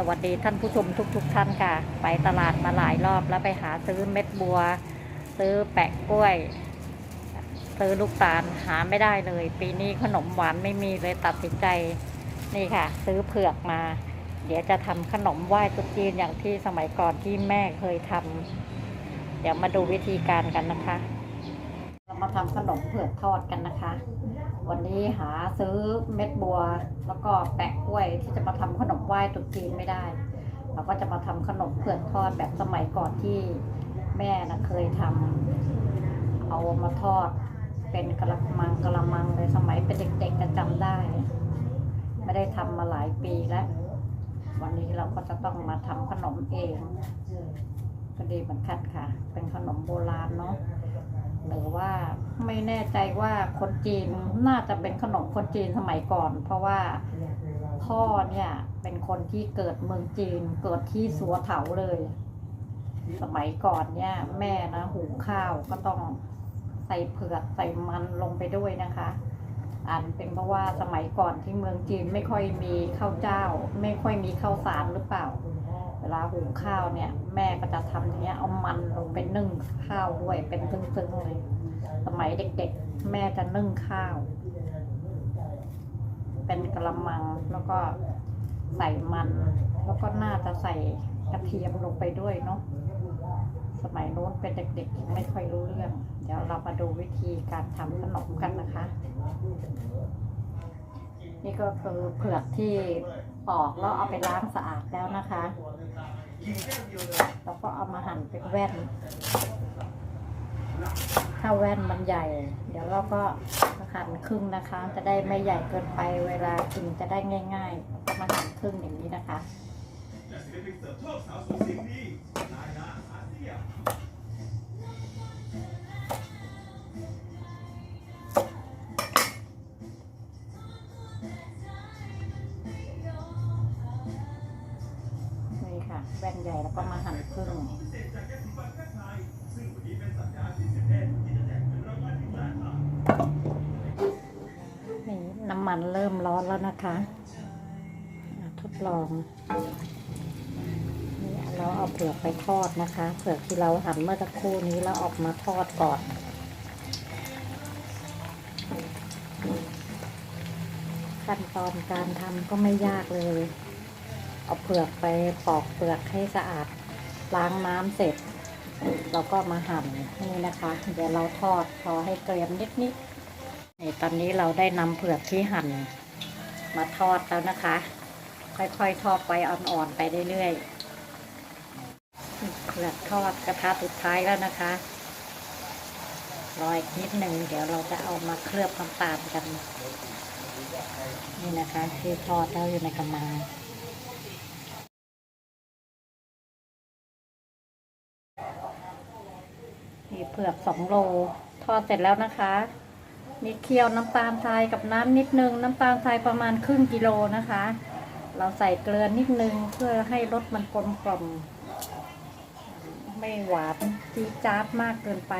สวัสดีท่านผู้ชมทุกๆทท่านค่ะ ไปตลาดมาหลายรอบแล้วไปหาซื้อเม็ดบัว ซื้อแปะกล้วย ซื้อลูกตาลหาไม่ได้เลย ปีนี้ขนมหวานไม่มีเลยตัดสินใจนี่ค่ะ ซื้อเผือกมา เดี๋ยวจะทำขนมไหว้ตุ๊กจีนอย่างที่สมัยก่อนที่แม่เคยทำเดี๋ยวมาดูวิธีการกันนะคะ เรามาทำขนมเผือกทอดกันนะคะ วันนี้หาซื้อเม็ดบัว แล้วก็แปะกล้วยที่จะมาทำขนมไหว้ตรุษจีนไม่ได้ เราก็จะมาทำขนมเผือกทอดแบบสมัยก่อนที่แม่นะเคยทำเอามาทอดเป็นกระมังกระมังเลยสมัยเป็นเด็กๆจะจำได้ ไม่ได้ทำมาหลายปีแล้ว วันนี้เราก็จะต้องมาทำขนมเอง ก็ดีเหมือนกันค่ะ เป็นขนมโบราณเนาะ หรือว่าไม่แน่ใจว่าคนจีนน่าจะเป็นขนมคนจีนสมัยก่อน เพราะว่าพ่อเนี่ยเป็นคนที่เกิดเมืองจีน เกิดที่สัวเถาเลย สมัยก่อนเนี่ย แม่นะหุงข้าวก็ต้องใส่เผือกใส่มันลงไปด้วยนะคะอันเป็นเพราะว่าสมัยก่อนที่เมืองจีนไม่ค่อยมีข้าวเจ้า ไม่ค่อยมีข้าวสารหรือเปล่า เวลาหุงข้าวเนี่ย แม่ก็จะทำอย่างเนี้ยเอามันลงไปนึ่งข้าวด้วยเป็นซึ้งๆเลย สมัยเด็กๆ แม่จะนึ่งข้าว เป็นกระมังแล้วก็ใส่มัน แล้วก็น่าจะใส่กระเทียมลงไปด้วยเนาะสมัยโน้นเป็นเด็กๆ ไม่ค่อยรู้เรื่อง เดี๋ยวเรามาดูวิธีการทำขนมกันนะคะ นี่ก็คือเผือกที่ปอกแล้วเอาไปล้างสะอาดแล้วนะคะ แล้วก็เอามาหั่นเป็นแว่น ถ้าแว่นมันใหญ่ เดี๋ยวเราก็หั่นครึ่งนะคะ จะได้ไม่ใหญ่เกินไปเวลากินจะได้ง่ายๆมาหั่นครึ่งอย่างนี้นะคะ แว่นใหญ่แล้วก็มาหั่นครึ่งนี่น้ำมันเริ่มร้อนแล้วนะคะ ทดลองนี่เราเอาเผือกไปทอดนะคะ เผือกที่เราหั่นเมื่อสักครู่นี้เราออกมาทอดก่อนขั้นตอนการทำก็ไม่ยากเลย เอาเผือกไปปอกเปลือกให้สะอาดล้างน้ำเสร็จ เราก็มาหั่นนี่นะคะ เดี๋ยวเราทอดพอให้เกรียมนิดๆนี่ตอนนี้เราได้นำเผือกที่หั่นมาทอดแล้วนะคะ ค่อยๆ ทอดไปอ่อนๆไปเรื่อยๆเผือกทอดกระทะสุดท้ายแล้วนะคะรออีกนิดหนึ่งเดี๋ยวเราจะเอามาเคลือบน้ำตาลกัน นี่นะคะ ที่ทอดแล้วอยู่ในกระมัง นี่เผือกสองโล ทอดเสร็จแล้วนะคะ มีเคี่ยวน้ำตาลทรายกับน้ำนิดนึง น้ำตาลทรายประมาณครึ่งกิโลนะคะ เราใส่เกลือนิดนึงเพื่อให้รสมันกลมกล่อม ไม่หวานจี๊จ๊าดมากเกินไป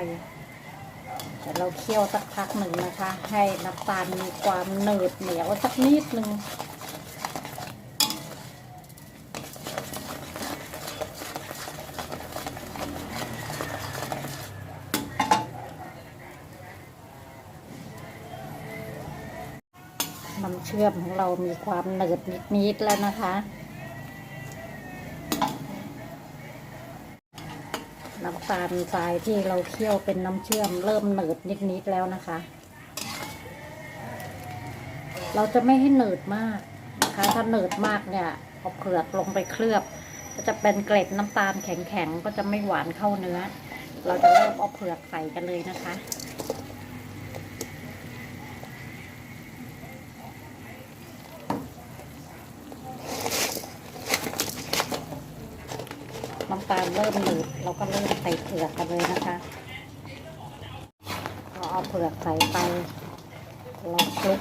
เดี๋ยวเราเคี่ยวสักพักหนึ่งนะคะ ให้น้ำตาลมีความหนืดเหนียวสักนิดนึง เชื่อมของเรามีความหนืดนิดๆแล้วนะคะ น้ำตาลทรายที่เราเคี่ยวเป็นน้ำเชื่อมเริ่มหนืดนิดๆแล้วนะคะ เราจะไม่ให้หนืดมากนะคะ ถ้าหนืดมากเนี่ยเอาเผือกลงไปเคลือบ ก็จะเป็นเกล็ดน้ำตาลแข็งๆก็จะไม่หวานเข้าเนื้อ เราจะเริ่มเอาเผือกใส่กันเลยนะคะ น้ำตาลเริ่มหนืดเราก็เริ่มใส่เผือกกันเลยนะคะเราเอาเผือกใส่ไป เราคลุก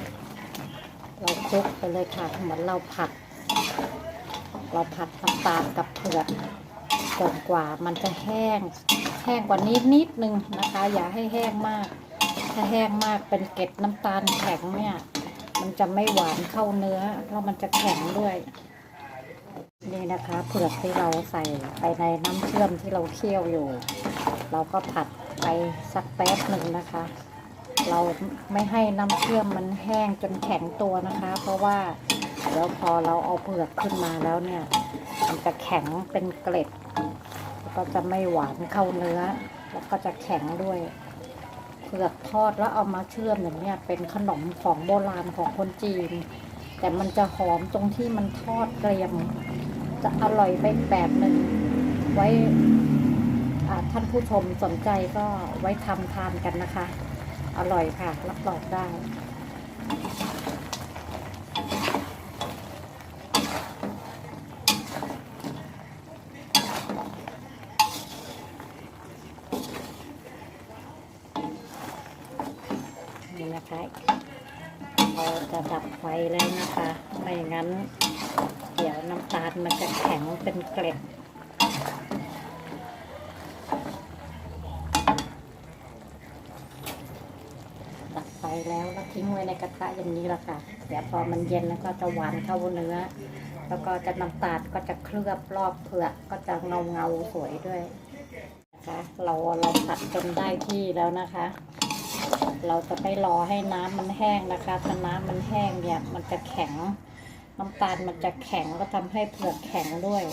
เราคลุกไปเลยค่ะ เหมือนเราผัด เราผัดน้ำตาลกับเผือกจนกว่ามันจะแห้ง แห้งกว่านี้นิดนึงนะคะ อย่าให้แห้งมาก ถ้าแห้งมากเป็นเกล็ดน้ำตาลแข็งเนี่ย มันจะไม่หวานเข้าเนื้อ แล้วมันจะแข็งด้วย นี่นะคะเผือกที่เราใส่ไปในน้ำเชื่อมที่เราเคี่ยวอยู่ เราก็ผัดไปสักแป๊บหนึ่งนะคะ เราไม่ให้น้ำเชื่อมมันแห้งจนแข็งตัวนะคะ เพราะว่าเดี๋ยวพอเราเอาเผือกขึ้นมาแล้วเนี่ย มันจะแข็งเป็นเกล็ดแล้วก็จะไม่หวานเข้าเนื้อ แล้วก็จะแข็งด้วยเผือกทอดแล้วเอามาเชื่อมอย่างเนี้ยเป็นขนมของโบราณของคนจีน แต่มันจะหอมตรงที่มันทอดเกรียม จะอร่อยไปแบบหนึ่ง ไว้ท่านผู้ชมสนใจก็ไว้ทำทานกันนะคะ อร่อยค่ะ รับรองได้นี่นะคะ จะดับไฟเลยนะคะ ไม่งั้น เดี๋ยวน้ำตาลมันจะแข็งเป็นเกล็ดดับไฟแล้วแล้วทิ้งไว้ในกระทะอย่างนี้ละค่ะ เดี๋ยวพอมันเย็นแล้วก็จะหวานเข้าเนื้อ แล้วก็จะน้ำตาลก็จะเคลือบรอบเผือกก็จะเงาเงาสวยด้วยนะคะ เราเราผัดจนได้ที่แล้วนะคะ เราจะไม่รอให้น้ำมันแห้งนะคะถ้าน้ำมันแห้งเนี่ยมันจะแข็ง น้ำตาลมันจะแข็งก็ทำให้เผือกแข็งด้วย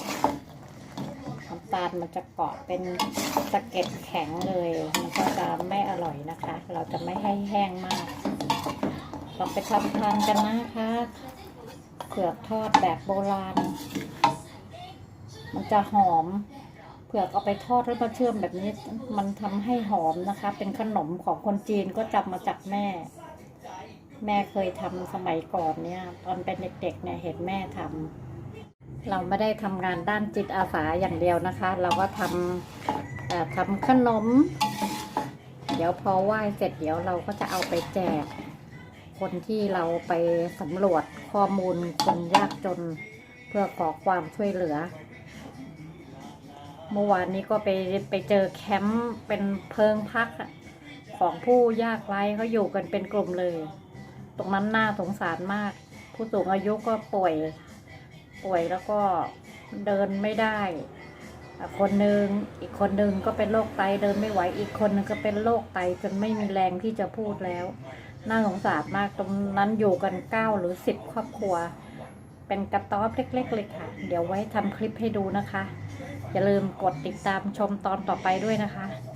น้ำตาลมันจะเกาะเป็นสะเก็ดแข็งเลย มันก็จะไม่อร่อยนะคะ เราจะไม่ให้แห้งมากลองไปทำทานกันนะคะเผือกทอดแบบโบราณ มันจะหอม ผือกเอาไปทอดแล้วมาเชื่อมแบบนี้ มันทำให้หอมนะคะ เป็นขนมของคนจีนก็จำมาจากแม่ แม่เคยทำสมัยก่อนเนี่ย ตอนเป็นเด็กๆเนี่ยเห็นแม่ทำเราไม่ได้ทำงานด้านจิตอาสาอย่างเดียวนะคะ เราก็ทำเอ่อทำขนม เดี๋ยวพอไหว้เสร็จเดี๋ยวเราก็จะเอาไปแจก คนที่เราไปสำรวจข้อมูลคนยากจน เพื่อขอความช่วยเหลือ เมื่อวานนี้ก็ไปไปเจอแคมป์เป็นเพิงพักของผู้ยากไร้เขาอยู่กันเป็นกลุ่มเลย ตรงนั้นน่าสงสารมาก ผู้สูงอายุก็ป่วย ป่วยแล้วก็เดินไม่ได้ คนหนึ่งอีกคนหนึ่งก็เป็นโรคไตเดินไม่ไหวอีกคนหนึงก็เป็นโรคไตจนไม่มีแรงที่จะพูดแล้ว น่าสงสารมากตรงนั้นอยู่กันเก้าหรือสิบครอบครัว เป็นกระต๊อบเล็ก ๆ เลยค่ะ เดี๋ยวไว้ทำคลิปให้ดูนะคะ อย่าลืมกดติดตามชมตอนต่อไปด้วยนะคะ